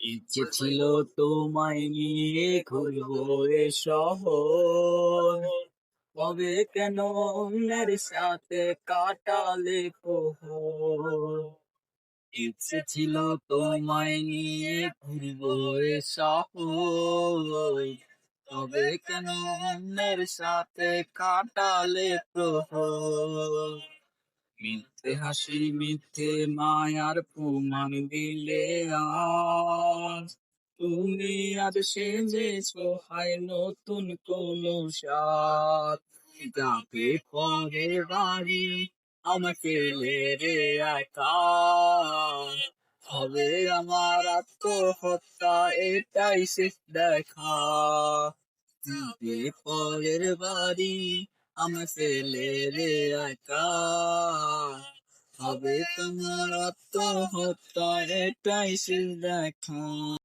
ইচ্ছে ছিল তোমায় নিয়ে ঘুরবো এ শহর। তবে কেন অন্যের সাথে কাটালে ইচ্ছে ছিল তোমায় নিয়ে ঘুরবো এ তবে কেন অন্যের সাথে কাটালে প্রহর? মিথ্যে হাসি, মিথ্যে মায়ার প্রমাণ দিলে আজ তুমি আজ সেজেছো হায় নতুন কোন সাত পরের বাড়ি আমাকে রে একা। হবে আমার আত্মহত্যা, এটাই শেষ দেখা। যাবে পরের বাড়ি আমার ফেলে রে একা। হবে তোমার আত্মহত্যা এটাই সে দেখা।